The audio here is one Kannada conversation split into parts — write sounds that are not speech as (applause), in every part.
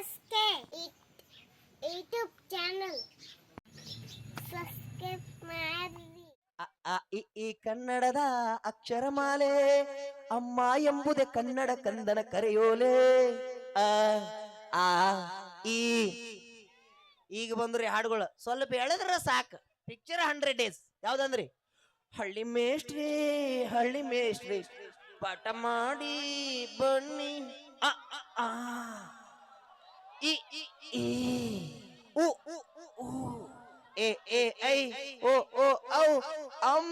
ಎಸ್ಕೆ ಯೂಟ್ಯೂಬ್ ಚಾನಲ್ ಸಬ್ಸ್ಕ್ರೈಬ್ ಕನ್ನಡದ ಅಕ್ಷರಮಾಲೆ ಅಮ್ಮ ಎಂಬುದೇ ಕನ್ನಡ ಕಂದನ ಕರೆಯೋಲೆ. ಆ ಆ ಈ. ಈಗ ಬಂದ್ರಿ ಹಾಡುಗಳು. ಸ್ವಲ್ಪ ಹೇಳಿದ್ರೆ ಸಾಕು. ಪಿಕ್ಚರ್ ಹಂಡ್ರೆಡ್ ಡೇಸ್ ಯಾವ್ದಂದ್ರಿ? ಹಳ್ಳಿ ಮೇಷ್ಟ್ರಿ ಹಳ್ಳಿ ಮೇಷ್ಟ್ರಿ. ಪಾಠ ಮಾಡಿ ಬನ್ನಿ. ಆ, ಆ. ಇ, ಈ. ಉ, ಉ, ಉ. ಎ ಎ ಐ ಓ ಓ ಔ ಅಂ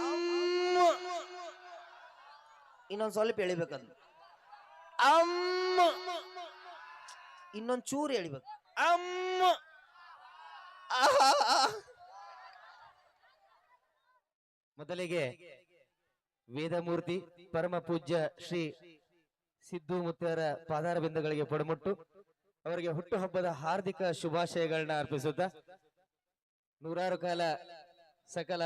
ಇನ್ನೊಂದು ಸ್ವಲ್ಪ ಎಳಿಬೇಕಂತ ಅಮ್ಮ ಇನ್ನೊಂದು ಚೂರು ಎಳಿಬೇಕು. ಅಮ್ಮ. ಮೊದಲಿಗೆ ವೇದಮೂರ್ತಿ ಪರಮ ಪೂಜ್ಯ ಶ್ರೀ ಸಿದ್ದು ಮುತ್ತರ ಪಾದಾರ ಬಿಂದುಗಳಿಗೆ ಪಡಮುಟ್ಟು. ಅವರಿಗೆ ಹುಟ್ಟುಹಬ್ಬದ ಹಾರ್ದಿಕ ಶುಭಾಶಯಗಳನ್ನ ಅರ್ಪಿಸುತ್ತ ನೂರಾರು ಕಾಲ ಸಕಲ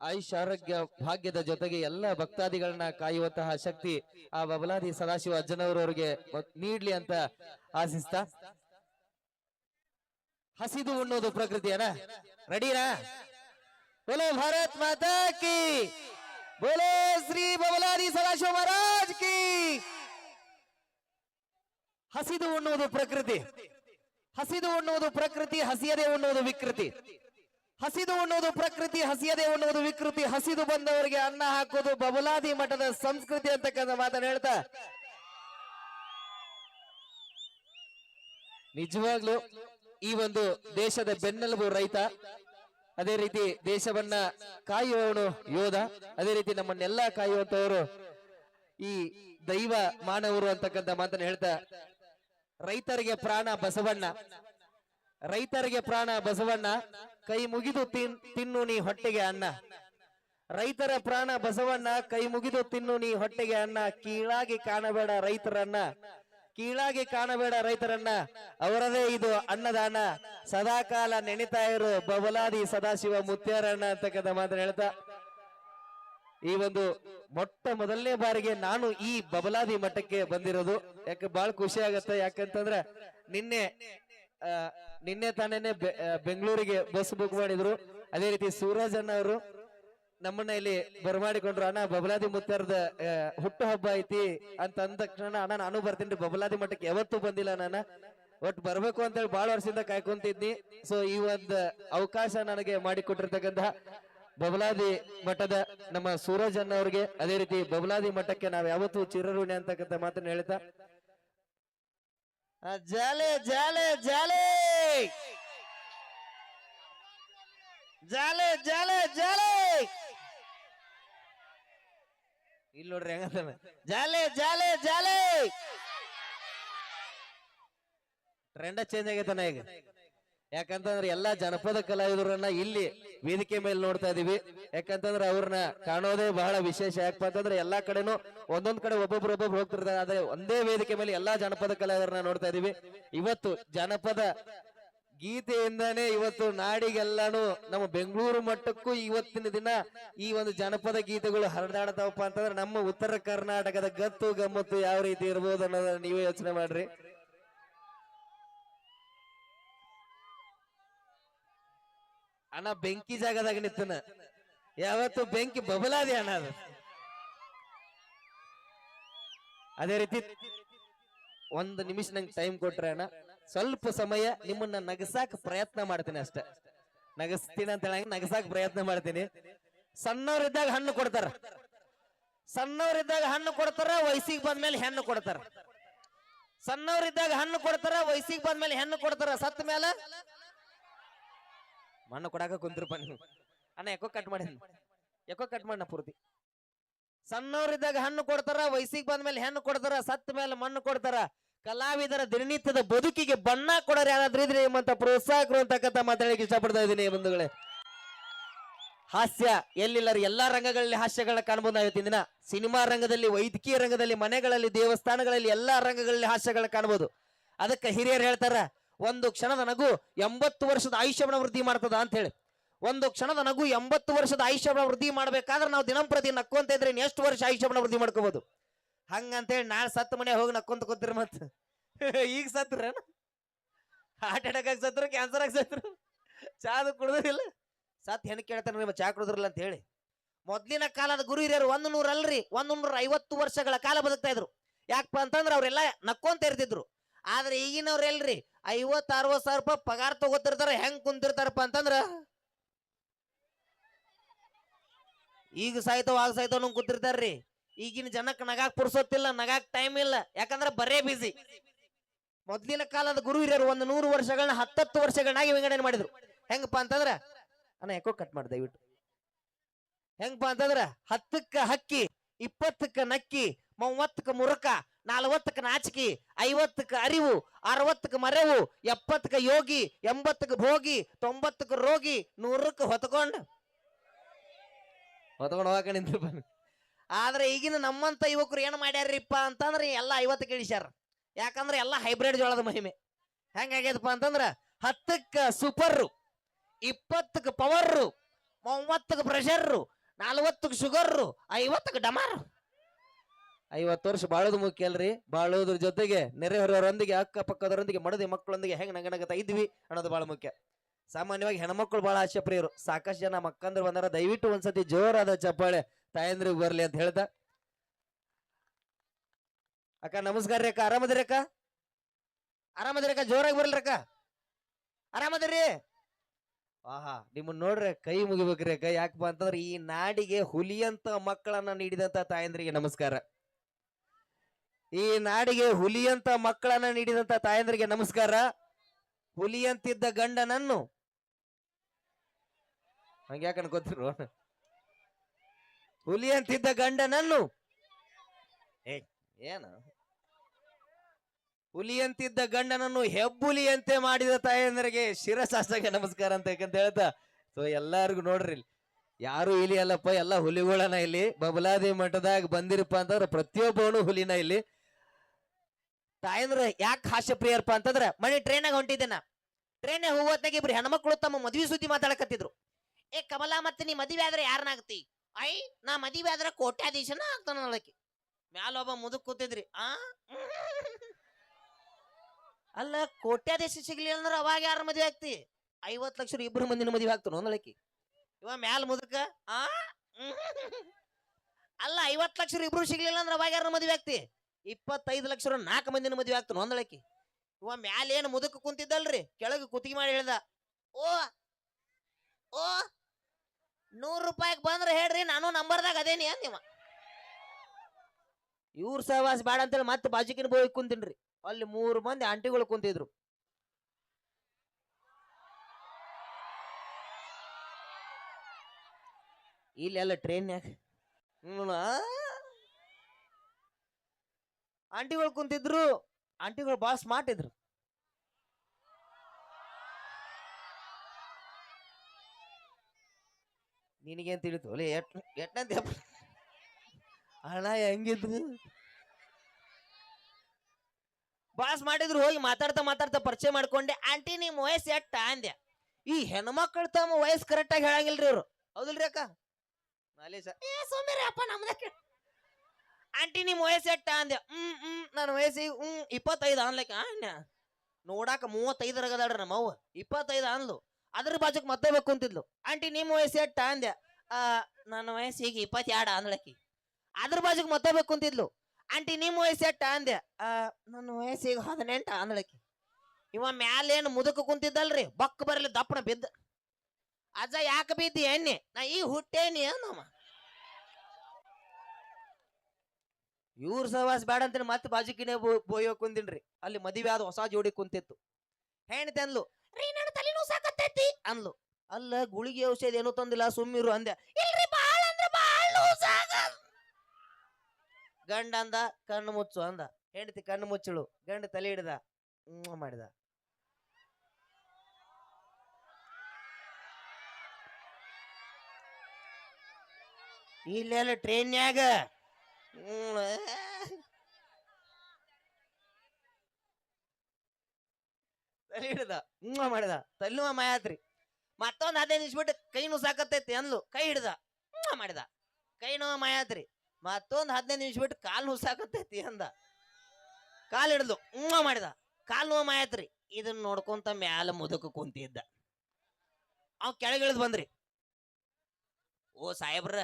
ಆಯುಷ್ ಆರೋಗ್ಯ ಭಾಗ್ಯದ ಜೊತೆಗೆ ಎಲ್ಲ ಭಕ್ತಾದಿಗಳನ್ನ ಕಾಯುವಂತಹ ಶಕ್ತಿ ಆ ಬಬಲಾದಿ ಸದಾಶಿವ ಅಜ್ಜನವರವರಿಗೆ ನೀಡ್ಲಿ ಅಂತ ಆಶಿಸ್ತಾ. ಹಸಿದು ಉಣ್ಣೋದು ಪ್ರಕೃತಿಯನ. ರೆಡಿರಾ ಬೋಲೋ ಭಾರತ್ ಮಾತಾ ಕಿ. ಬೋಲೋ ಶ್ರೀ ಬಬಲಾದಿ ಸದಾಶಿವ ಮಹಾರಾಜ್ ಕಿ. ಹಸಿದು ಉಣ್ಣುವುದು ಪ್ರಕೃತಿ. ಹಸಿದು ಉಣ್ಣುವುದು ಪ್ರಕೃತಿ, ಹಸಿಯದೆ ಉಣ್ಣುವುದು ವಿಕೃತಿ. ಹಸಿದು ಉಣ್ಣುವುದು ಪ್ರಕೃತಿ, ಹಸಿಯದೆ ಉಣ್ಣುವುದು ವಿಕೃತಿ. ಹಸಿದು ಬಂದವರಿಗೆ ಅನ್ನ ಹಾಕೋದು ಬಬಲಾದಿ ಮಠದ ಸಂಸ್ಕೃತಿ ಅಂತಕ್ಕಂಥ ಮಾತನ್ನು ಹೇಳ್ತಾ. ನಿಜವಾಗ್ಲು ಈ ಒಂದು ದೇಶದ ಬೆನ್ನೆಲುಬು ರೈತ, ಅದೇ ರೀತಿ ದೇಶವನ್ನ ಕಾಯುವವನು ಯೋಧ, ಅದೇ ರೀತಿ ನಮ್ಮನ್ನೆಲ್ಲ ಕಾಯುವಂತವರು ಈ ದೈವ ಮಾನವರು ಅಂತಕ್ಕಂಥ ಮಾತನ್ನು ಹೇಳ್ತಾ ರೈತರಿಗೆ ಪ್ರಾಣ ಬಸವಣ್ಣ. ರೈತರಿಗೆ ಪ್ರಾಣ ಬಸವಣ್ಣ. ಕೈ ಮುಗಿದು ತಿನ್, ತಿನ್ನು ನೀ ಹೊಟ್ಟೆಗೆ ಅನ್ನ. ರೈತರ ಪ್ರಾಣ ಬಸವಣ್ಣ. ಕೈ ಮುಗಿದು ತಿನ್ನು ನೀ ಹೊಟ್ಟೆಗೆ ಅನ್ನ. ಕೀಳಾಗಿ ಕಾಣಬೇಡ ರೈತರನ್ನ. ಕೀಳಾಗಿ ಕಾಣಬೇಡ ರೈತರನ್ನ. ಅವರದೇ ಇದು ಅನ್ನದಾನ. ಸದಾಕಾಲ ನೆನಿತಾ ಇರು. ಬಬಲಾದಿ ಸದಾಶಿವ ಮುತ್ಯಾರಣ್ಣ ಅಂತಕ್ಕಂಥ ಮಾತ್ರ ಹೇಳ್ತಾ. ಈ ಒಂದು ಮೊಟ್ಟ ಮೊದಲನೇ ಬಾರಿಗೆ ನಾನು ಈ ಬಬಲಾದಿ ಮಠಕ್ಕೆ ಬಂದಿರೋದು. ಯಾಕೆ ಬಹಳ ಖುಷಿ ಆಗತ್ತೆ? ಯಾಕಂತಂದ್ರೆ ನಿನ್ನೆ ನಿನ್ನೆ ತಾನೇನೆ ಬೆಂಗಳೂರಿಗೆ ಬಸ್ ಬುಕ್ ಮಾಡಿದ್ರು. ಅದೇ ರೀತಿ ಸೂರಜ್ ಅಣ್ಣ ಅವರು ನಮ್ಮನ್ನ ಇಲ್ಲಿ ಬರಮಾಡಿಕೊಂಡ್ರು. ಅಣ್ಣ, ಬಬಲಾದಿ ಮುತ್ತಾರದ ಹುಟ್ಟು ಹಬ್ಬ ಐತಿ ಅಂತ ಅಂದ ತಕ್ಷಣ ಅಣ್ಣ, ನಾನು ಬರ್ತೀನಿ ಬಬಲಾದಿ ಮಠಕ್ಕೆ. ಯಾವತ್ತೂ ಬಂದಿಲ್ಲ ನಾನು. ಒಟ್ ಬರ್ಬೇಕು ಅಂತ ಹೇಳಿ ಬಹಳ ವರ್ಷದಿಂದ ಕಾಯ್ಕೊಂತಿದ್ನಿ. ಸೊ ಈ ಒಂದು ಅವಕಾಶ ನನಗೆ ಮಾಡಿಕೊಟ್ಟಿರ್ತಕ್ಕಂತಹ ಬಬಲಾದಿ ಮಠದ ನಮ್ಮ ಸೂರಜ್ ಅಣ್ಣ ಅವ್ರಿಗೆ ಅದೇ ರೀತಿ ಬಬಲಾದಿ ಮಠಕ್ಕೆ ನಾವ್ ಯಾವತ್ತೂ ಚಿರಋಣಿ ಅಂತಕ್ಕಂಥ ಮಾತನ್ನ ಹೇಳ್ತಾ. ಜಾಲೆ ಜಾಲೆ ಜಾಲೆ! ಜಾಲೆ ಜಾಲೆ ಜಾಲೆ! ಇಲ್ಲಿ ನೋಡ್ರಿ ಹೆಂಗಂತಾನೆ ಜಾಲೆ ಜಾಲೆ ಜಾಲೆ! ಟ್ರೆಂಡ ಚೇಂಜ್ ಆಗೈತನ ಈಗ? ಯಾಕಂತಂದ್ರೆ ಎಲ್ಲಾ ಜನಪದ ಕಲಾವಿದರನ್ನ ಇಲ್ಲಿ ವೇದಿಕೆ ಮೇಲೆ ನೋಡ್ತಾ ಇದೀವಿ. ಯಾಕಂತಂದ್ರೆ ಅವ್ರನ್ನ ಕಾಣೋದೇ ಬಹಳ ವಿಶೇಷ. ಯಾಕಪ್ಪ ಅಂತಂದ್ರೆ ಎಲ್ಲಾ ಕಡೆನೂ ಒಂದೊಂದ್ ಕಡೆ ಒಬ್ಬೊಬ್ರು ಒಬ್ಬೊಬ್ರು ಹೋಗ್ತಿರ್ತಾರೆ. ಆದ್ರೆ ಒಂದೇ ವೇದಿಕೆ ಮೇಲೆ ಎಲ್ಲಾ ಜನಪದ ಕಲಾವಿದರನ್ನ ನೋಡ್ತಾ ಇದೀವಿ. ಇವತ್ತು ಜನಪದ ಗೀತೆಯಿಂದಾನೇ ಇವತ್ತು ನಾಡಿಗೆಲ್ಲಾನು ನಮ್ಮ ಬೆಂಗಳೂರು ಮಟ್ಟಕ್ಕೂ ಇವತ್ತಿನ ದಿನ ಈ ಒಂದು ಜನಪದ ಗೀತೆಗಳು ಹರಡಾಡ್ತಾವಪ್ಪ ಅಂತಂದ್ರೆ ನಮ್ಮ ಉತ್ತರ ಕರ್ನಾಟಕದ ಗತ್ತು ಗಮ್ಮತ್ತು ಯಾವ ರೀತಿ ಇರ್ಬೋದು ಅನ್ನೋದನ್ನ ನೀವೇ ಯೋಚನೆ ಮಾಡ್ರಿ. ಅಣ್ಣ ಬೆಂಕಿ ಜಾಗದಾಗ ನಿತ್ತನ ಯಾವತ್ತು ಬೆಂಕಿ ಬಬಲಾದೆ ಅಣ್ಣ ಅದು. ಅದೇ ರೀತಿ ಒಂದು ನಿಮಿಷ ನಂಗೆ ಟೈಮ್ ಕೊಟ್ರೆ ಅಣ್ಣ. ಸ್ವಲ್ಪ ಸಮಯ ನಿಮ್ಮನ್ನ ನಗಸಾಕ ಪ್ರಯತ್ನ ಮಾಡ್ತೀನಿ ಅಷ್ಟ. ನಗಸ್ತೀನಿ ಅಂತ ಹೇಳಂಗ ನಗಸಾಕ ಪ್ರಯತ್ನ ಮಾಡ್ತೀನಿ. ಸಣ್ಣವರಿದ್ದಾಗ ಹಣ್ಣು ಕೊಡ್ತಾರ. ಸಣ್ಣವ್ರಿದ್ದಾಗ ಹಣ್ಣು ಕೊಡ್ತಾರ, ವಯಸ್ಸಿಗೆ ಬಂದ್ಮೇಲೆ ಹೆಣ್ಣು ಕೊಡ್ತಾರ. ಸಣ್ಣವರಿದ್ದಾಗ ಹಣ್ಣು ಕೊಡ್ತಾರ, ವಯಸ್ಸಿಗೆ ಬಂದ್ಮೇಲೆ ಹೆಣ್ಣು ಕೊಡ್ತಾರ. ಸತ್ತ ಮೇಲೆ ಮಣ್ಣು ಕೊಡಾಕ ಕುಂತಿರಪ್ಪ ನೀವು ಅಣ್ಣ, ಯಾಕೋ ಕಟ್ ಮಾಡಿ ಯಾಕೋ ಕಟ್ ಮಾಡಿ ಪೂರ್ತಿ? ಸಣ್ಣವರಿದ್ದಾಗ ಹಣ್ಣು ಕೊಡ್ತಾರ, ವಯಸ್ಸಿಗೆ ಬಂದ್ಮೇಲೆ ಹೆಣ್ಣು ಕೊಡ್ತಾರ, ಸತ್ತ ಮೇಲೆ ಮಣ್ಣು ಕೊಡ್ತಾರ. ಕಲಾವಿದರ ದಿನನಿತ್ಯದ ಬದುಕಿಗೆ ಬಣ್ಣ ಕೊಡೋರು ಯಾರಾದ್ರೂ ಇದ್ರೆ ನಿಮ್ಮಂತ ಪ್ರೋತ್ಸಾಹಕರು ಅಂತಕ್ಕಂಥ ಮಾತಾಡಲಿಕ್ಕೆ ಇಷ್ಟಪಡ್ತಾ ಇದ್ದೀನಿ ಬಂಧುಗಳೇ. ಹಾಸ್ಯ, ಎಲ್ಲಿಲ್ಲರ ಎಲ್ಲಾ ರಂಗಗಳಲ್ಲಿ ಹಾಸ್ಯಗಳನ್ನ ಕಾಣಬಹುದು ಇವತ್ತಿನ ದಿನ. ಸಿನಿಮಾ ರಂಗದಲ್ಲಿ, ವೈದ್ಯಕೀಯ ರಂಗದಲ್ಲಿ, ಮನೆಗಳಲ್ಲಿ, ದೇವಸ್ಥಾನಗಳಲ್ಲಿ ಎಲ್ಲಾ ರಂಗಗಳಲ್ಲಿ ಹಾಸ್ಯಗಳನ್ನ ಕಾಣಬಹುದು ಅದಕ್ಕೆ ಹಿರಿಯರು ಹೇಳ್ತಾರ ಒಂದು ಕ್ಷಣದ ನಗು ಎಂಬತ್ತು ವರ್ಷದ ಆಯುಷ್ಯವನ್ನು ವೃದ್ಧಿ ಮಾಡ್ತದ ಅಂತ ಹೇಳಿ. ಒಂದು ಕ್ಷಣದ ನಗು ಎಂಬತ್ತು ವರ್ಷದ ಆಯುಷ್ಯವನ್ನು ವೃದ್ಧಿ ಮಾಡ್ಬೇಕಾದ್ರೆ ನಾವು ದಿನಂಪ್ರತಿ ನಕ್ಕೊಂತ ಇದ್ರೆ ಎಷ್ಟು ವರ್ಷ ಆಯುಷ್ಯವನ್ನು ವೃದ್ಧಿ ಮಾಡ್ಕೋಬಹುದು? ಹಂಗಂತೇಳಿ ನಾಳೆ ಸತ್ತ ಮನೆ ಹೋಗಿ ನಕ್ಕೊಂತ ಕೂತಿರ ಮತ್ತೆ (laughs) ಈಗ ಸತ್ರ ಹಾರ್ಟ್ ಅಟ್ಯಾಕ್ ಆಗಿ ಸತ್ರ ಕ್ಯಾನ್ಸರ್ ಆಗಿ ಸತ್ರ ಚಾದು ಕುಡ್ದಿಲ್ಲ ಸತ್ ಹೆಣ್ಣು ಕೇಳ್ತಾರೆ ನಿಮ್ಮ ಚಾ ಕುಡಿದ್ರಲ್ಲ ಅಂತ ಹೇಳಿ. ಮೊದ್ಲಿನ ಕಾಲದ ಗುರು ಹಿರಿಯರು ಒಂದು ನೂರ ಅಲ್ರಿ ಒಂದು ನೂರ ಐವತ್ತು ವರ್ಷಗಳ ಕಾಲ ಬದುಕ್ತಾ ಇದ್ರು. ಯಾಕಪ್ಪ ಅಂತಂದ್ರೆ ಅವರೆಲ್ಲ ನಕ್ಕೊಂತ ಇರ್ತಿದ್ರು. ಆದ್ರೆ ಈಗಿನವ್ರು ಎಲ್ರಿ ಐವತ್ತು ಅರವತ್ ಸಾವಿರ ರೂಪಾಯಿ ಪಗಾರ ತಗೋತಿರ್ತಾರ, ಹೆಂಗ್ ಕುಂತಿರ್ತಾರಪ್ಪ ಅಂತಂದ್ರ? ಈಗ ಸಾಯ್ತಾವ ಆಗ ಸಾಯ್ತಾವ ನಂಗೆ ಕೂತಿರ್ತಾರ್ರಿ. ಈಗಿನ ಜನಕ್ಕೆ ನಗಾಕ್ ಪುರ್ಸೋತಿಲ್ಲ ನಗಾಕ್ ಟೈಮ್ ಇಲ್ಲ. ಯಾಕಂದ್ರ ಬರೇ ಬಿಸಿ ಮೊದ್ಲಿನ ಕಾಲದ ಗುರು ಹಿರಿಯರು ಒಂದು ನೂರು ವರ್ಷಗಳನ್ನ ಹತ್ತತ್ತು ವರ್ಷಗಳನ್ನಾಗಿ ವಿಂಗಡಣೆ ಮಾಡಿದ್ರು. ಹೆಂಗಪ್ಪ ಅಂತಂದ್ರ? ಅಣ್ಣ, ಯಾಕೋ ಕಟ್ ಮಾಡಿ, ದಯವಿಟ್ಟು. ಹೆಂಗಪ್ಪ ಅಂತಂದ್ರ? ಹತ್ತಕ್ಕ ಹಕ್ಕಿ, ಇಪ್ಪತ್ತಕ್ಕ ನಕ್ಕಿ, ಮೂವತ್ತಕ್ಕ ಮುರುಕ ನಲವತ್ತಕ್ಕ ನಾಚಿಕೆ, ಐವತ್ತಕ್ಕ ಅರಿವು, ಅರವತ್ತಕ್ಕ ಮರೆವು, ಎಪ್ಪತ್ತಕ್ಕ ಯೋಗಿ, ಎಂಬತ್ತಕ್ಕ ಭೋಗಿ, ತೊಂಬತ್ತಕ್ಕ ರೋಗಿ, ನೂರಕ್ಕ ಹೊತ್ಕೊಂಡು. ಹೊತ್ಕೊಂಡು ಹೋಗಕ ನಿಂತು ಬನ್ನಿ ಆದ್ರೆ ಈಗಿನ ನಮ್ಮಂತ ಯುವಕರು ಏನ್ ಮಾಡ್ಯಾರಿಪ್ಪ ಅಂತಂದ್ರೆ ಎಲ್ಲ ಐವತ್ತಕ್ಕೆ ಇಳಿಸ್ಯಾರ. ಯಾಕಂದ್ರೆ ಎಲ್ಲ ಹೈಬ್ರಿಡ್ ಜೋಳದ ಮಹಿಮೆ. ಹೆಂಗಾಗ್ಯದಪ್ಪ ಅಂತಂದ್ರ ಹತ್ತಕ್ಕ ಸೂಪರ್ರು, ಇಪ್ಪತ್ತಕ್ಕೆ ಪವರ್ರು, ಮೂವತ್ತಕ್ಕೆ ಪ್ರೆಷರ್ರು, ನಲ್ವತ್ತಕ್ಕೆ ಶುಗರ್ರು, ಐವತ್ತಕ್ಕೆ ಡಮಾರ್ ಐವತ್ತು ವರ್ಷ ಬಾಳೋದು ಮುಖ್ಯ ಅಲ್ರಿ. ಬಾಳೋದ್ರ ಜೊತೆಗೆ ನೆರೆಹೊರೆಯವರೊಂದಿಗೆ ಅಕ್ಕಪಕ್ಕದವರೊಂದಿಗೆ, ಮಡದಿ ಮಕ್ಕಳೊಂದಿಗೆ ಹೆಂಗ್ ನಗನಗತ ಇದ್ವಿ ಅನ್ನೋದು ಬಹಳ ಮುಖ್ಯ. ಸಾಮಾನ್ಯವಾಗಿ ಹೆಣ್ಮಕ್ಳು ಬಹಳ ಆಶೆ ಪ್ರಿಯರು. ಸಾಕಷ್ಟು ಜನ ಮಕ್ಕಂದ್ರ ಬಂದಾರ. ದಯವಿಟ್ಟು ಒಂದ್ಸತಿ ಜೋರಾದ ಚಪ್ಪಾಳೆ ತಾಯಂದ್ರಿಗೆ ಬರ್ಲಿ ಅಂತ ಹೇಳ್ದ. ಅಕ್ಕ, ನಮಸ್ಕಾರ ರೀ ಅಕ್ಕ. ಆರಾಮದ್ರಿ ಅಕ್ಕ? ಆರಾಮದ್ರಿ ಅಕ್ಕ? ಜೋರಾಗಿ ಬರ್ಲಿ ಅಕ್ಕ? ಆರಾಮದಿರಿ? ಆಹಾ ನಿಮ್ಮನ್ನ ನೋಡ್ರಿ ಕೈ ಮುಗಿಬೇಕ್ರಿ ಅಕ್ಕ. ಯಾಕಪ್ಪ ಅಂತಂದ್ರೆ ಈ ನಾಡಿಗೆ ಹುಲಿಯಂತ ಮಕ್ಕಳನ್ನ ನೀಡಿದಂತ ತಾಯಂದ್ರಿಗೆ ನಮಸ್ಕಾರ. ಈ ನಾಡಿಗೆ ಹುಲಿಯಂತ ಮಕ್ಕಳನ್ನ ನೀಡಿದಂತ ತಾಯಂದ್ರಿಗೆ ನಮಸ್ಕಾರ. ಹುಲಿಯಂತಿದ್ದ ಗಂಡನನ್ನು ಹಂಗ್ಯಾಕನ್ ಗೊತ್ತಿರು ಹುಲಿಯಂತಿದ್ದ ಗಂಡನನ್ನು ಏನ? ಹುಲಿಯಂತಿದ್ದ ಗಂಡನನ್ನು ಹೆಬ್ಬುಲಿಯಂತೆ ಮಾಡಿದ ತಾಯಂದ್ರಿಗೆ ಶಿರಸಾಸಗೆ ನಮಸ್ಕಾರ ಅಂತ ಯಾಕಂತ ಹೇಳ್ತಾ? ಸೊ ಎಲ್ಲಾರ್ಗು ನೋಡ್ರಿ ಇಲ್ಲಿ. ಯಾರು ಇಲಿ ಅಲ್ಲಪ್ಪ, ಎಲ್ಲ ಹುಲಿಗಳನ ಇಲ್ಲಿ ಬಬಲಾದಿ ಮಠದಾಗ ಬಂದಿರಪ್ಪ ಅಂತಂದ್ರ ಪ್ರತಿಯೊಬ್ಬವನು ಹುಲಿನ ಇಲ್ಲಿ. ತಾಯಂದ್ರ ಯಾಕೆ ಹಾಸ್ಯ ಪ್ರಿಯರ್ಪ ಅಂತಂದ್ರ, ಮನೆ ಟ್ರೈನಾಗ ಹೊಂಟಿದ್ದೆ ನಾ. ಟ್ರೈನ್ ಹೋಗೋತ್ನಾಗ ಇಬ್ರು ಹೆಣ್ಮಕ್ಳು ತಮ್ಮ ಮದ್ವಿ ಸುದ್ದಿ ಮಾತಾಡಕತ್ತಿದ್ರು. ಏ ಕಮಲಾ, ಮತ್ತೆ ನೀ ಮದುವೆ ಆದ್ರೆ ಯಾರನ್ನಾಗ್ತಿ ಐ, ನಾ ಮದುವೆ ಆದ್ರೆ ಕೋಟ್ಯಾಧೀಶನ ಆಗ್ತಾನ ನಳಕಿ ಮ್ಯಾಲ ಒಬ್ಬ ಮುದುಕ್ ಕೂತಿದ್ರಿ, ಆ? ಅಲ್ಲ, ಕೋಟ್ಯಾಧೀಶ ಸಿಗ್ಲಿಲ್ಲ ಅಂದ್ರೆ ಅವಾಗ ಯಾರ ಮದುವೆ ಆಗ್ತಿ? ಐವತ್ ಲಕ್ಷ ಇಬ್ರು ಮಂದಿನ ಮದುವೆ ಆಗ್ತಾನ ಒಂದಳಕಿ ಇವ ಮ್ಯಾಲ ಮುದುಕ, ಆ? ಅಲ್ಲ ಐವತ್ ಲಕ್ಷ ಇಬ್ರು ಸಿಗ್ಲಿಲ್ಲ ಅಂದ್ರೆ ಅವಾಗ ಯಾರ ಮದುವೆ ಆಗ್ತಿ? ಇಪ್ಪತ್ತೈದು ಲಕ್ಷ ನಾಲ್ಕು ಮಂದಿನ ಮದುವೆ ಆಗ್ತಾನ ಒಂದಳಕಿ. ಇವ ಮ್ಯಾಲೆ ಏನು ಮುದುಕ ಕುಂತಿದ್ದಲ್ರಿ? ಕೆಳಗೆ ಕುತ್ತಿಗೆ ಮಾಡಿ ಹೇಳ್ದ, ಓ ಓ, ನೂರು ರೂಪಾಯಿಗೆ ಬಂದ್ರೆ ಹೇಳ್ರಿ, ನಾನು ನಂಬರ್ದಾಗ ಅದೇನಿ ಅಂದಿವ ಇವ್ರ ಸಹವಾಸ ಬೇಡ ಅಂತೇಳಿ ಮತ್ತೆ ಬಾಜುಕಿನ ಬೋಯ್ ಕುಂತಿನ್ರಿ. ಅಲ್ಲಿ ಮೂರು ಮಂದಿ ಆಂಟಿಗಳು ಕುಂತಿದ್ರು. ಇಲ್ಲೆಲ್ಲ ಟ್ರೈನ್ಯಾಗ ಆಂಟಿಗಳು ಕುಂತಿದ್ರು, ಆಂಟಿಗಳು ಭಾಳ ಸ್ಮಾರ್ಟ್ ಇದ್ರು. ನಿನಗೇನು ತಿಳಿತು? ಒಲೆ ಎಟ್ ಎಟ್ಟಂತ ಹಣ ಹೆಂಗಿದ್ರು ಬಾಸ್ ಮಾಡಿದ್ರು ಹೋಗಿ ಮಾತಾಡ್ತಾ ಮಾತಾಡ್ತಾ ಪರಿಚಯ ಮಾಡ್ಕೊಂಡೆ. ಆಂಟಿ, ನಿಮ್ ವಯಸ್ಸು ಎಟ್ಟ? ಅಂದೆ. ಈ ಹೆಣ್ಮಕ್ಳು ತಮ್ಮ ವಯಸ್ಸು ಕರೆಕ್ಟಾಗಿ ಹೇಳಂಗಿಲ್ರಿ ಅವ್ರು ಹೌದಿಲ್ರಿ ಅಕ್ಕ? ಮಾಲೇಶ ಏ, ಸೋಮ್ಯರಿ ಅಪ್ಪ ಆಂಟಿ ನಿಮ್ ವಯಸ್ಸು ಎಟ್ಟ ಅಂದೆ ಹ್ಮ್ ಹ್ಮ್ ನನ್ನ ವಯಸ್ಸಿಗೆ ಹ್ಮ್ ಇಪ್ಪತ್ತೈದು ಅನ್ಲಕ್ಕ ಅಣ್ಣ ನೋಡಾಕ ಮೂವತ್ತೈದರಾಗದಾಡ್ರಿ ನಮ್ಮ ಅವ್ವ ಇಪ್ಪತ್ತೈದು ಅನ್ಲು ಅದ್ರ ಬಾಜುಕ್ ಮತ್ತೆ ಬೇಕು ಕುಂತಿದ್ಲು ಆಂಟಿ ನಿಮ್ಮ ವಯಸ್ಸು ಎಟ್ಟ ಅಂದೆ ಆ ನನ್ನ ವಯಸ್ಸಿಗೆ ಇಪ್ಪತ್ತೆರಡು ಅಂದ್ಲಕ್ಕಿ ಅದ್ರ ಬಾಜುಕ್ ಮತ್ತೆ ಬೇಕು ಕುಂತಿದ್ಲು ಆಂಟಿ ನಿಮ್ಮ ವಯಸ್ಸು ಎಟ್ಟ ಅಂದೆ ಆ ನನ್ನ ವಯಸ್ಸಿಗೆ ಹದಿನೆಂಟು ಅಂದ್ಲಕ್ಕಿ ಇವ ಮ್ಯಾಲೇನು ಮುದುಕ ಕುಂತಿದ್ದಲ್ರಿ ಬಕ್ ಬರಲಿ ದಪ್ಪನ ಬಿದ್ದ ಅಜ್ಜ ಯಾಕೆ ಬಿದ್ದಿ ಎಣ್ಣೆ ನಾ ಈ ಹುಟ್ಟೇನಿ ನಮ್ಮ ಇವ್ರ ಸಹವಾಸ ಬೇಡ ಅಂತ ಮತ್ತೆ ಬಾಜುಕಿನೇ ಬೋಯೋ ಕುಂದಿನ್ರಿ. ಅಲ್ಲಿ ಮದುವೆ ಆದ ಹೊಸ ಜೋಡಿ ಕುಂತಿತ್ತು. ಹೆಣ್ತೆ ಅಂದ್ಲು, ರೀ ಸಾಕತ್ತೈತಿ. ಅಂದ್ಲು, ಅಲ್ಲ, ಗುಳಿಗೆ ಔಷಧ ಏನೂ ತಂದಿಲ್ಲ ಸುಮ್ಮಿರು ಅಂದೆ. ಇಲ್ರಿ ಬಹಳ ಅಂದ್ರೆ ಬಹಳ ಗಂಡ ಅಂದ, ಕಣ್ಣು ಮುಚ್ಚು, ಅಂದ. ಹೆಂಡತಿ ಕಣ್ಣು ಮುಚ್ಚಳು, ಗಂಡ ತಲೆ ಹಿಡ್ದ ಮಾಡಿದ. ಇಲ್ಲೆಲ್ಲ ಟ್ರೈನ್ಯಾಗ ತಲೆ ಹಿಡ್ದ. ಹ್ಞೂ ಮಾಡಿದ. ತಲ್ಲುವ ಮಾಯಾತ್ರಿ ಮತ್ತೊಂದು ಹದಿನೈದು ನಿಮಿಷ ಬಿಟ್ಟು ಕೈ ಸಾಕತ್ತೈತಿ ಅಂದ್ಲು. ಕೈ ಹಿಡ್ದ. ಹ್ಞೂ ಮಾಡಿದ. ಕೈ ನೋವು ಮಾಯಾತ್ರಿ ಮತ್ತೊಂದು ಹದಿನೈದು ನಿಮಿಷ ಬಿಟ್ಟು ಕಾಲು ನುಸಾಕತ್ತೈತಿ ಅಂದ. ಕಾಲು ಹಿಡ್ದು. ಹ್ಮ್ ಮಾಡಿದ. ಕಾಲು ನೋವು ಮಾಯಾತ್ರಿ ಇದನ್ನ ನೋಡ್ಕೊಂತ ಮ್ಯಾಲ ಮುದಕ ಕುಂತಿದ್ದ. ಅವ್ ಕೆಳಗಿಳಿದ್ ಬಂದ್ರಿ. ಓ ಸಾಹೇಬ್ರ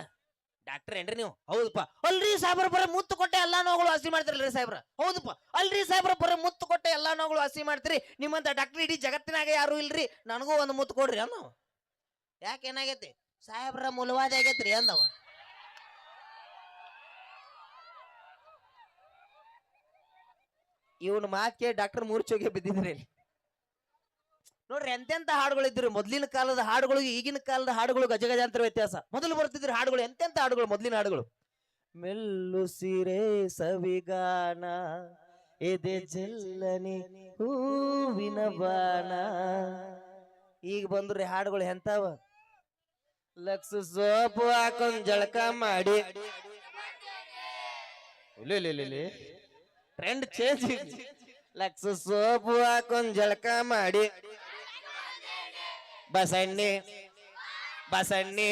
ಡಾಕ್ಟರ್ ಏನ್ರಿ ನೀವು? ಹೌದಪ್ಪ. ಅಲ್ರಿ ಸಾಹೇಬ್ರ, ಬರ ಮುತ್ತು ಕೊಟ್ಟೆ ಎಲ್ಲಾ ನೋವುಗಳು ಹಸಿ ಮಾಡ್ತಿರಲ್ರಿ ಸಾಹೇಬ್ರ. ಹೌದಪ್ಪ. ಅಲ್ರಿ ಸಾಹೇಬ್ರ, ಬರ ಮುತ್ತು ಕೊಟ್ಟೆ ಎಲ್ಲಾ ನೋವುಗಳು ಹಸಿ ಮಾಡ್ತೀರಿ. ನಿಮ್ಮಂತ ಡಾಕ್ಟರ್ ಇಡೀ ಜಗತ್ತಿನಾಗ ಯಾರು ಇಲ್ರಿ. ನನಗೂ ಒಂದು ಮುತ್ತು ಕೊಡ್ರಿ ಅನ್ನೋ ಯಾಕೆ ಏನಾಗೈತಿ? ಸಾಹೇಬ್ರ ಮುಲವಾದಿ ಆಗೈತ್ರಿ ಅಂದವ. ಇವನ್ ಮಾಕೆ ಡಾಕ್ಟರ್ ಮೂರ್ಚೋಗಿ ಬಿದ್ದಿದ್ರಿ. ನೋಡ್ರಿ ಎಂತೆಂತ ಹಾಡುಗಳು ಇದ್ರಿ ಮೊದ್ಲಿನ ಕಾಲದ ಹಾಡುಗಳು, ಈಗಿನ ಕಾಲದ ಹಾಡುಗಳು ಗಜಗಜಾಂತರ ವ್ಯತ್ಯಾಸ. ಮೊದಲು ಬರ್ತಿದ್ರು ಹಾಡುಗಳು, ಎಂತೆಂತ ಹಾಡುಗಳು ಮೊದ್ಲಿನ ಹಾಡುಗಳು? ಮೆಲ್ಲು ಸಿರೆ ಸವಿಗಾನ, ಎದೆ ಜಲ್ಲನೆ ಹೂವಿನ ಬಾಣ. ಈಗ ಬಂದ್ರಿ ಹಾಡುಗಳು ಎಂತಾವ? ಲಕ್ಸ್ ಸೋಪು ಹಾಕೊಂಡ್ ಜಳಕ ಮಾಡಿ. ಟ್ರೆಂಡ್ ಚೇಂಜ್ ಲಕ್ಸ್ ಸೋಪು ಹಾಕೊಂಡ್ ಜಳಕ ಮಾಡಿ. ಬಸಣ್ಣಿ ಬಸಣ್ಣಿ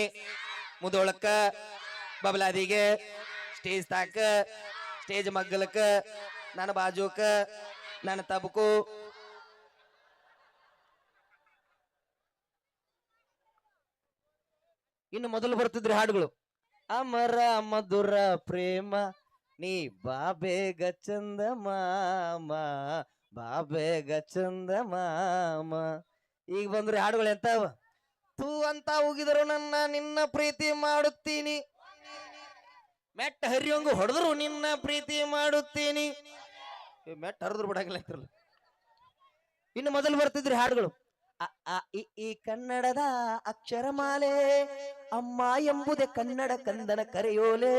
ಮುದೊಳಕ ಬಬಲಾದಿಗೆ, ಸ್ಟೇಜ್ ತಾಕ, ಸ್ಟೇಜ್ ಮಗ್ಗಲಕ ನನ್ನ ಬಾಜುಕ, ನನ್ನ ತಬಕು. ಇನ್ನು ಮೊದಲು ಬರ್ತಿದ್ರಿ ಹಾಡುಗಳು. ಅಮರ ಮಧುರ ಪ್ರೇಮ, ನೀ ಬಾಬೇಗ ಚಂದ ಮಾಮ ಬಾಬೇಗ ಚಂದ ಮಾಮ. ಈಗ ಬಂದ್ರೆ ಹಾಡುಗಳು ಎಂತಾವ? ತೂ ಅಂತ ಹೋಗಿದ್ರು ನನ್ನ, ನಿನ್ನ ಪ್ರೀತಿ ಮಾಡುತ್ತೀನಿ. ಮೆಟ್ಟ ಹರಿಯಂಗು ಹೊಡೆದ್ರು ನಿನ್ನ ಪ್ರೀತಿ ಮಾಡುತ್ತೀನಿ. ಮೆಟ್ಟ ಹರಿದ್ರು ಬಿಡಂಗಿಲ್ಲ ಅಂತಿರಲ್ಲ. ಇನ್ನು ಮೊದಲು ಬರ್ತಿದ್ರಿ ಹಾಡುಗಳು. ಈ ಕನ್ನಡದ ಅಕ್ಷರಮಾಲೆ ಅಮ್ಮ ಎಂಬುದೇ ಕನ್ನಡ ಕಂದನ ಕರೆಯೋಲೆ.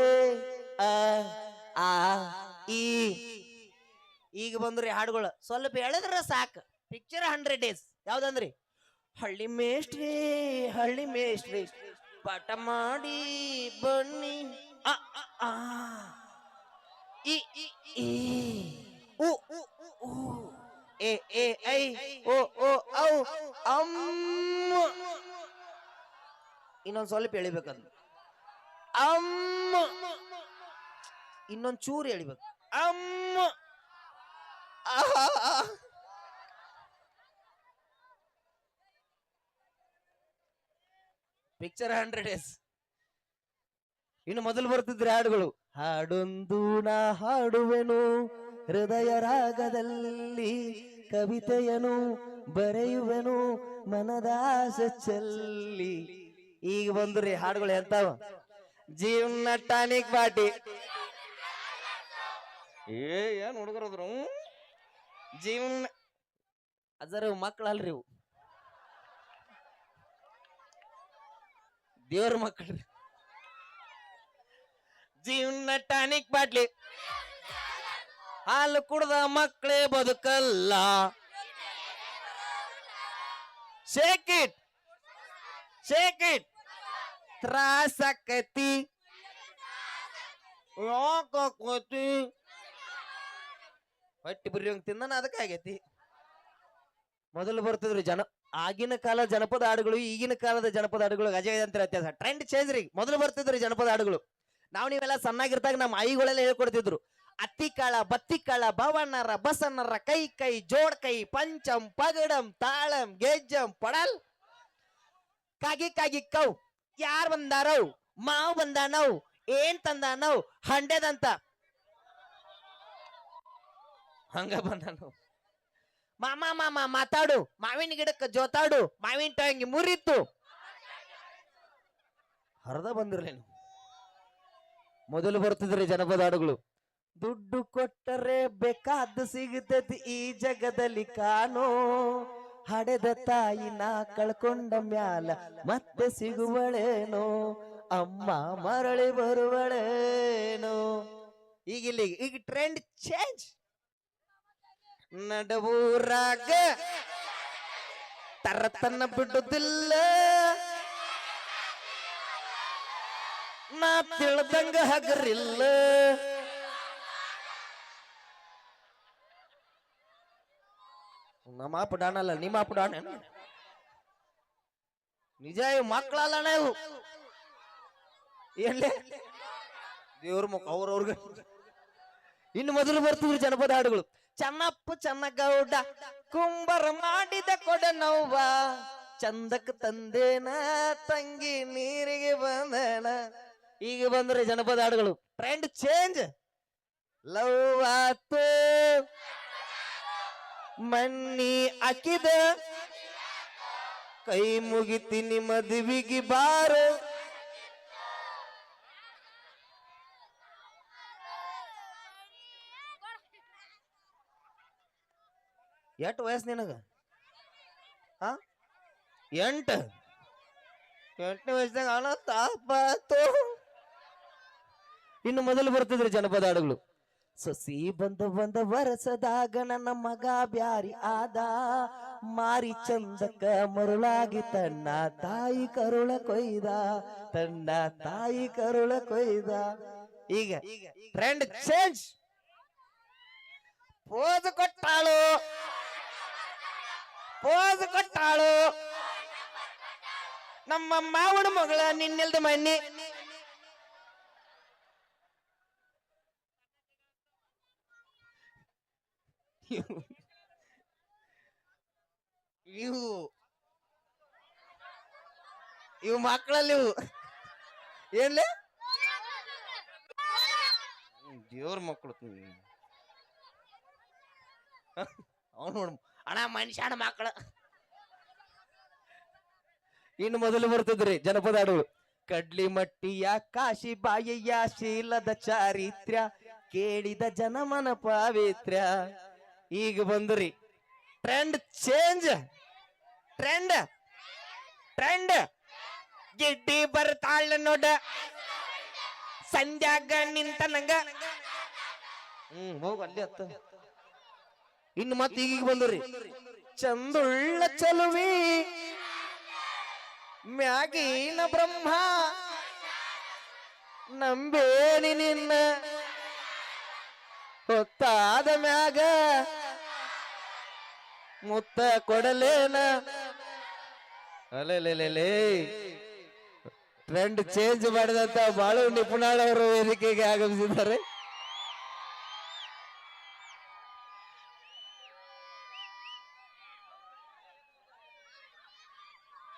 ಆ, ಈ. ಈಗ ಬಂದ್ರಿ ಹಾಡುಗಳು. ಸ್ವಲ್ಪ ಎಳೆದ್ರ ಸಾಕು. ಪಿಕ್ಚರ್ ಹಂಡ್ರೆಡ್ ಡೇಸ್ ಯಾವ್ದಂದ್ರಿ ಹಳ್ಳಿ ಮೇಷ್ಟ್ರಿ ಹಳ್ಳಿ ಮೇಷ್ಟ್ರಿ ಪಾಠ ಮಾಡಿ ಬನ್ನಿ ಆ, ಆ. ಇ, ಈ. ಉ, ಉ, ಉ. ಎ ಎ ಐ ಓ ಓ ಔ ಅಮ್ಮ ಇನ್ನೊಂದು ಸ್ವಲ್ಪ ಎಳಿಬೇಕಂತ ಅಮ್ಮ ಇನ್ನೊಂದ್ ಚೂರು ಎಳಿಬೇಕು ಅಮ್ಮ ಆಹಾ. ಪಿಕ್ಚರ್ ಹಂಡ್ರೆಡ್ ಡೇಸ್ ಇನ್ನು ಮೊದಲು ಬರ್ತಿದ್ರೆ ಹಾಡುಗಳು. ಹಾಡೊಂದು ನಾ ಹಾಡುವೆನು, ಹೃದಯ ರಾಗದಲ್ಲಿ ಕವಿತೆಯನು ಬರೆಯುವೆನು ಮನದಾಸ ಚೆಲ್ಲಿ. ಈಗ ಬಂದ್ರಿ ಹಾಡುಗಳು ಎಂತಾವ? ಜೀವನ ಟಾನಿಕ್ ಬಾಟಿ. ಏನ್ ಹುಡುಗರದ್ರು ಜೀವನ ಅದರ ಮಕ್ಕಳಲ್ರಿ ಇವು. ದೇವ್ರ ಮಕ್ಕಳು ಜೀವನ ಟಾನಿಕ್ ಬಾಟ್ಲಿ. ಹಾಲು ಕುಡ್ದ ಮಕ್ಕಳೇ ಬದುಕಲ್ಲ. ಶೇಕ್ ಇಟ್ ಶೇಕ್ ಇಟ್ ತ್ರಾಸ ಆಕೈತಿ. ಯಾಕಾಕೈತಿ ಹೊಟ್ಟಿ ಬರೀ ಹಂಗ್ ತಿಂದನ ಅದಕ್ಕಾಗೈತಿ. ಮೊದಲು ಬರ್ತಿದ್ರು ಜನ. ಆಗಿನ ಕಾಲ ಜನಪದ ಹಾಡುಗಳು, ಈಗಿನ ಕಾಲದ ಜನಪದ ಹಾಡುಗಳು ಗಜಗಜಂತರ ವ್ಯತ್ಯಾಸ ಟ್ರೆಂಡ್ ಚೇಂಜ್ ರೀ. ಮೊದಲು ಬರ್ತಿದ್ರಿ ಜನಪದ ಹಾಡುಗಳು. ನಾವು ನೀವೆಲ್ಲ ಸಣ್ಣಾಗಿರ್ತಾಗ ನಮ್ಮ ಐಗಳೆಲ್ಲ ಹೇಳ್ಕೊಡ್ತಿದ್ರು. ಅತ್ತಿ ಕಾಳ, ಬತ್ತಿ ಕಾಳ ಭವಣ್ಣರ ಬಸಣ್ಣರ, ಕೈ ಕೈ, ಜೋಡ್ ಕೈ, ಪಂಚಂ, ಪಗಡಂ, ತಾಳಂ, ಗೆಜ್ಜಂ, ಪಡಲ್. ಕಾಗಿ ಕಾಗಿ ಕೌ. ಯಾರ್ ಬಂದಾರವ್ ಮಾವ್ ಬಂದಾನವ್ ಏನ್ ತಂದಾನವ್ ಹಂಡೆದಂತ. ಹಂಗ ಬಂದಾನವ್ ಮಾಮ ಮಾಮ, ಮಾತಾಡು. ಮಾವಿನ ಗಿಡಕ್ಕ ಜೋತಾಡು. ಮಾವಿನ ಟಂಗಿ ಮುರಿತು. ಹರದ ಬಂದಿರ್ಲೇನು ಮೊದಲು ಬರ್ತಿದ್ರಿ ಜನಪದ ಹಾಡುಗಳು. ದುಡ್ಡು ಕೊಟ್ಟರೆ ಬೇಕಾದ್ದು ಸಿಗುತ್ತೈತಿ ಈ ಜಗದಲ್ಲಿ ಕಾನೋ ಹಡೆದ ತಾಯಿನ ಕಳ್ಕೊಂಡ ಮ್ಯಾಲ ಮತ್ತೆ ಸಿಗುವಳೇನೋ. ಅಮ್ಮ ಮರಳಿ ಬರುವಳೇನೋ. ಈಗ ಇಲ್ಲಿ ಈಗ ಟ್ರೆಂಡ್ ಚೇಂಜ್ ನಡವೂರಾಗ ತರತನ ಬಿಡುದಿಲ್ಲ. ನಾ ತಿಳ್ದಂಗ ಹಗರಿಲ್ಲ. ನಮ್ಮ ಅಪ್ಪ ಅಲ್ಲ ನಿಮ್ಮ ಅಪ್ಪ ಡಾಣ ನಿಜ ಮಕ್ಕಳಲ್ಲ ನಾವು ಏನ್ಲೇ ದೇವ್ರ ಮುಖ ಅವ್ರವ್ರಿಗೆ ಇನ್ನು ಮೊದಲು ಬರ್ತಿದ್ರು ಜನಪದ ಹಾಡುಗಳು. ಚೆನ್ನಪ್ಪ ಚೆನ್ನಗೌಡ ಕುಂಬರ ಮಾಡಿದ ಕೊಡ ಕೊಡನವ್ವ ಚಂದಕ್ ತಂದೇನ, ತಂಗಿ ನೀರಿಗೆ ಬಂದನ ಈಗ ಬಂದ್ರೆ ಜನಪದ ಹಾಡುಗಳು. ಟ್ರೆಂಡ್ ಚೇಂಜ್ ಲವ್ ಆತು. ಮಣ್ಣಿ ಅಕಿದ ಕೈ ಮುಗಿತೀನಿ ಮದುವಿಗೆ ಬಾರು. ಎಷ್ಟು ವಯಸ್ಸು ನಿನಗ? ಹಾ? ಎಂಟು? ಎಂಟನೇ ವಯಸ್ಸಿನಾಗ ಅಣ್ಣ ತಾಪಾತು ಇನ್ನು ಮೊದಲು ಬರ್ತಿದ್ರಿ ಜನಪದ ಹಾಡುಗಳು. ಸೊಸಿ ಬಂದ ಬಂದ ವರಸದಾಗ ನನ್ನ ಮಗ ಬ್ಯಾರಿ ಆದ. ಮಾರಿ ಚಂದಕ್ಕ ಮರುಳಾಗಿ ತನ್ನ ತಾಯಿ ಕರುಳ ಕೊಯ್ದ. ತನ್ನ ತಾಯಿ ಕರುಳ ಕೊಯ್ದ. ಈಗ ಟ್ರೆಂಡ್ ಚೇಂಜ್ ಪೋಸ್ ಕೊಟ್ಟಾಳು. ಪೋಸ್ ಕೊಟ್ಟಾಳು. ನಮ್ಮ ಮಾವನ ಮಗಳ ನಿನ್ನೆಲ್ದ ಮನ್ನಿ. ಇವು. ಇವು. ಮಕ್ಕಳಲ್ಲಿ ಏನ್ಲೆ? ದೇವ್ರ ಮಕ್ಕಳು ಅವ್ನು ನೋಡು ಅಣ್ಣ ಮನುಷ್ಯನ ಮಕ್ಕಳು. ಇನ್ನು ಮೊದಲು ಬರ್ತದ್ರಿ ಜನಪದ ಹಾಡು ಕಡ್ಲಿ ಮಟ್ಟಿಯ ಕಾಶಿ ಬಾಯಿಯ ಶೀಲದ ಚಾರಿತ್ರ್ಯ, ಕೇಳಿದ ಜನಮನ ಪಾವಿತ್ರ್ಯ. ಈಗ ಬಂದ್ರಿ. ಟ್ರೆಂಡ್ ಚೇಂಜ್ ಟ್ರೆಂಡ್ ಟ್ರೆಂಡ್ ಗಿಡ್ಡಿ ಬರ್ತಾಳ ನೋಡ. ಸಂಧ್ಯಾಗ ನಿಂತ ನಂಗ. ಹ್ಮ್, ಹೋಗು, ಅಲ್ಲಿ ಹತ್ತ ಇನ್ನು ಮತ್ತೆ ಈಗೀಗ ಬಂದ್ರಿ ಚಂದುಳ್ಳ ಚಲುವಿ, ಮ್ಯಾಗಿನ ಬ್ರಹ್ಮ, ನಂಬೇನಿ ನಿನ್ನ, ಹೊತ್ತಾದ ಮ್ಯಾಗ ಮುತ್ತ ಕೊಡಲೇನ. ಅಲೆಲೆಲೆಲೆ. ಟ್ರೆಂಡ್ ಚೇಂಜ್ ಮಾಡಿದಂತ ಬಾಳು ನಿಪುಣಾಳವರು ವೇದಿಕೆಗೆ ಆಗಮಿಸಿದ್ದಾರೆ.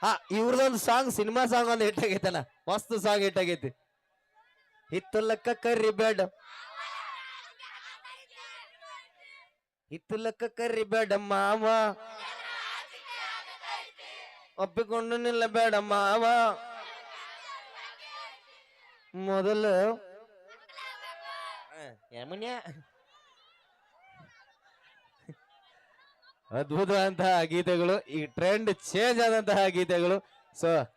ಹಾ, ಇವ್ರದೊಂದು ಸಾಂಗ್ ಸಿನಿಮಾ ಸಾಂಗ್ ಒಂದು ಹಿಟ್ ಆಗೈತಲ್ಲ. ಮಸ್ತ್ ಸಾಂಗ್ ಹಿಟ್ ಆಗೈತಿ. ಹಿತ್ತಲಕ್ಕ ಕರ್ರಿ ಬೇಡ ಹಿತ್ತಲಕ್ಕ ಕರ್ರಿ ಬೇಡ ಮಾವ. ಒಪ್ಪಿಕೊಂಡು ನಿಲ್ಲ ಬೇಡ ಮಾವ. ಮೊದಲು ಯಮನ್ಯ. ಅದ್ಭುತವಂತಹ ಗೀತೆಗಳು, ಈ ಟ್ರೆಂಡ್ ಚೇಂಜ್ ಆದಂತಹ ಗೀತೆಗಳು. ಸೊ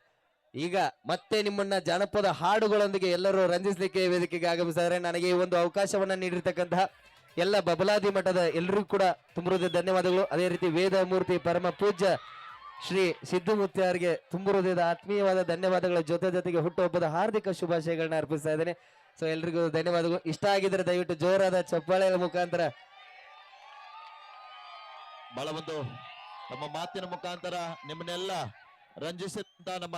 ಈಗ ಮತ್ತೆ ನಿಮ್ಮನ್ನ ಜಾನಪದ ಹಾಡುಗಳೊಂದಿಗೆ ಎಲ್ಲರೂ ರಂಜಿಸಲಿಕ್ಕೆ, ವೇದಿಕೆಗೆ ಆಗಮಿಸಿದರೆ ನನಗೆ ಈ ಒಂದು ಅವಕಾಶವನ್ನ ನೀಡಿರ್ತಕ್ಕಂತಹ ಎಲ್ಲ ಬಬಲಾದಿ ಮಠದ ಎಲ್ಲರಿಗೂ ಕೂಡ ತುಂಬ ಧನ್ಯವಾದಗಳು. ಅದೇ ರೀತಿ ವೇದ ಮೂರ್ತಿ ಪರಮ ಪೂಜ್ಯ ಶ್ರೀ ಸಿದ್ಧಮೂರ್ತಿಯವರಿಗೆ ಅವರಿಗೆ ಹೃದಯದ ಆತ್ಮೀಯವಾದ ಧನ್ಯವಾದಗಳ. ಜೊತೆ ಜೊತೆಗೆ ಹುಟ್ಟುಹಬ್ಬದ ಹಾರ್ದಿಕ ಶುಭಾಶಯಗಳನ್ನ ಅರ್ಪಿಸ್ತಾ ಇದ್ದೇನೆ. ಸೊ ಎಲ್ರಿಗೂ ಧನ್ಯವಾದಗಳು. ಇಷ್ಟ ಆಗಿದ್ರೆ ದಯವಿಟ್ಟು ಜೋರಾದ ಚಪ್ಪಾಳೆಯ ಮುಖಾಂತರ ಬಹಳ ಒಂದು ನಮ್ಮ ಮಾತಿನ ಮುಖಾಂತರ ನಿಮ್ಮನ್ನೆಲ್ಲ ರಂಜಿಸಿದಂತ ನಮ್ಮ